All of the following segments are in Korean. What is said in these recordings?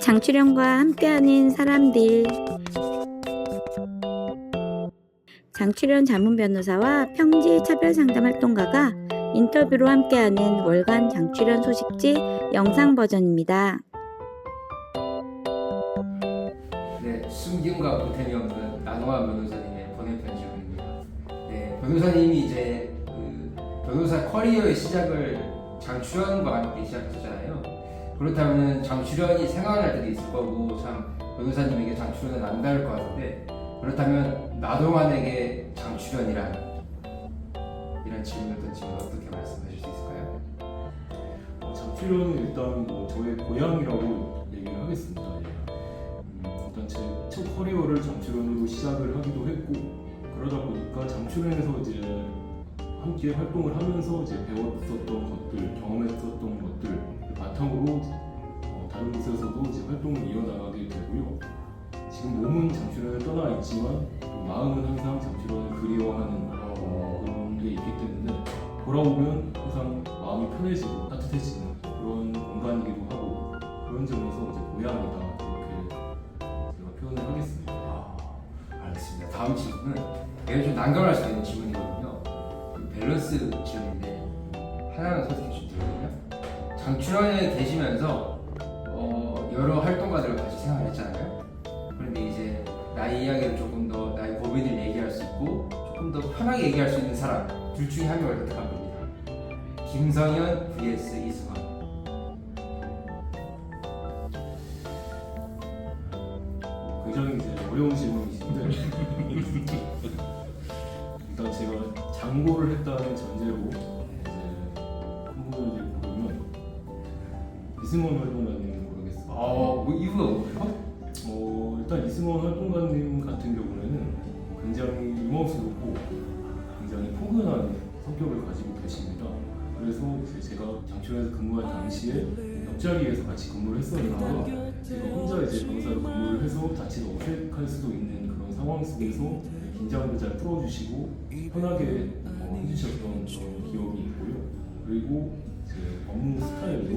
장출연과 함께하는 사람들 장출연 자문 변호사와 평지 차별 상담 활동가가 인터뷰로 함께하는 월간 장출연 소식지 영상 버전입니다. 네, 숨김과 보탬이 없는 나노아 변호사님의 번외 편집입니다. 네, 변호사님이 이제 그 변호사 커리어의 시작을 장출연과 함께 시작했잖아요. 그렇다면 장출연이 생각날 때도 있을 거고 참 변호사님에게 장출연은 남다를 것 같은데 그렇다면 나동안에게 장출연이란 이런 질문을 던지면 어떻게 말씀하실 수 있을까요? 어, 장출연은 일단 뭐 저의 고향이라고 얘기를 하겠습니다. 예. 음, 일단 제 첫 커리어를 장출연으로 시작을 하기도 했고 그러다 보니까 장출연에서 이제 함께 활동을 하면서 이제 배웠었던 것들, 경험했었던 것들 바탕으로 어, 다른 곳에서도 이제 활동을 이어나가게 되고요. 지금 몸은 장출연을 떠나 있지만 마음은 항상 장출연을 그리워하는 어, 그런 게 있기 때문에 돌아오면 항상 마음이 편해지고 따뜻해지는 그런 공간이기도 하고 그런 점에서 이제 고향이다 이렇게 제가 표현을 하겠습니다. 아, 알겠습니다. 다음 질문은 얘가 좀 난감할 수도 있는 질문이거든요. 그 밸런스 질문인데 하나는 선택해 주시거든요. 장출연에 계시면서 어, 여러 활동가들과 같이 생활했잖아요. 그런데 이제 나의 이야기를 조금 더 나의 고민을 얘기할 수 있고 조금 더 편하게 얘기할 수 있는 사람 둘 중에 한 명을 선택한 겁니다. 김성현 vs 이승환. 굉장히 이제 어려운 질문이신데 일단 제가 장고를 했다는 전제로 이제 한분을 이제 고르면 이승원 활동가님 모르겠습니다. 어, 뭐 이유가 뭐예요? 어, 일단 이승원 활동가님 같은 경우에는 굉장히 유머스럽고 굉장히 포근한 성격을 가지고 계십니다. 그래서 이제 제가 장출에서 근무할 당시에 옆자리에서 같이 근무를 했었는데 제가 혼자 이제 변호사로 근무를 해서 자칫 어색할 수도 있는 그런 상황 속에서 긴장도 잘 풀어주시고 편하게 어, 해주셨던 그런 기억이 있고요. 그리고 제 업무 스타일도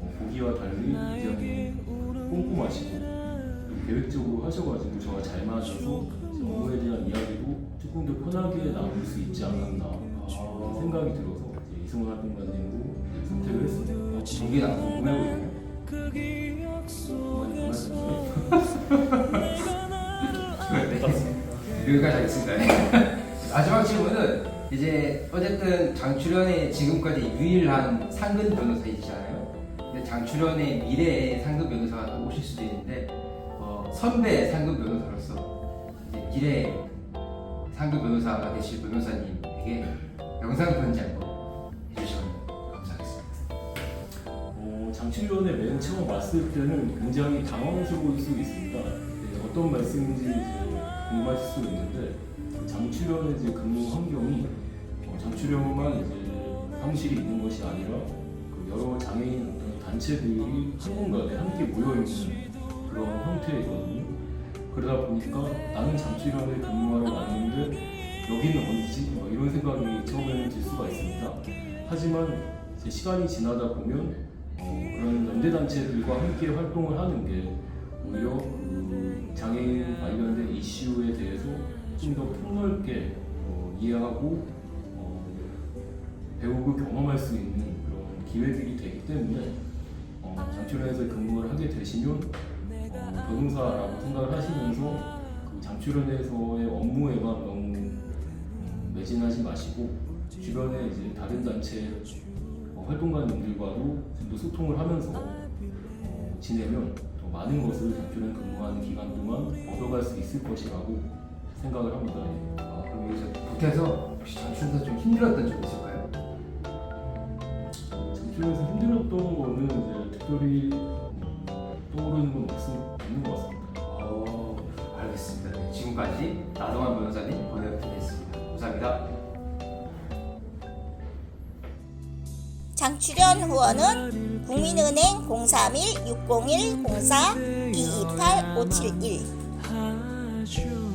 어, 보기와 달리 굉장히 꼼꼼하시고 또 계획적으로 하셔가지고 저와 잘 맞아서 제 업무에 대한 이야기도 조금 더 편하게 나눌 수 있지 않았나 그런 생각이 들어서 이승훈 이제 선택을 했습니다. 이게 나 궁금해 보이네요. 많이 고맙습니다. 네. 여기까지 하겠습니다. 마지막 질문은 이제 어쨌든 장출연의 지금까지 유일한 상근 변호사이시잖아요. 근데 장출연의 미래의 상근 변호사가 또 오실 수도 있는데 어, 선배 상근 변호사로서 이제 미래 상근 변호사가 되실 변호사님에게 영상 편지 한번 해주시면 감사하겠습니다. 어, 장출위원회 맨 처음 왔을 때는 굉장히 당황스러울 수 있습니다. 네, 어떤 말씀인지 궁금하실 수 있는데 장출위원회 이제 근무 환경이 어, 장출위원만 이제 사무실이 있는 것이 아니라 그 여러 장애인 어떤 단체들이 한 공간에 함께 모여 있는 그런 형태이거든요. 그러다 보니까 나는 장출위원회 근무하러 왔는데 여기는 어디지? 뭐 이런 생각이 처음에는 들 수가 있습니다. 하지만 시간이 지나다 보면 어, 그런 연대 단체들과 함께 활동을 하는 게 오히려 그 장애인 관련된 이슈에 대해서 좀 더 폭넓게 어, 이해하고 어, 배우고 경험할 수 있는 그런 기회들이 되기 때문에 어, 장출연에서 근무를 하게 되시면 어, 변호사라고 생각을 하시면서 그 장출연에서의 업무에만 너무 음, 매진하지 마시고 주변에 이제 다른 단체 어, 활동가님들과도 좀 더 소통을 하면서 어, 지내면 더 많은 것을 장출연 근무하는 기간 동안 얻어갈 수 있을 것이라고 생각을 합니다. 예. 어, 그럼 여기서 보태서 혹시 장출연에서 좀 힘들었던 점 있을까요? 장출연에서 힘들었던 거는 이제 특별히 음, 떠오르는 건 없, 없는 것 같습니다. 어, 알겠습니다. 네, 지금까지 나동환 변호사님 번역팀이었습니다. 감사합니다. 장출연 후원은 국민은행 031 601 04 228 571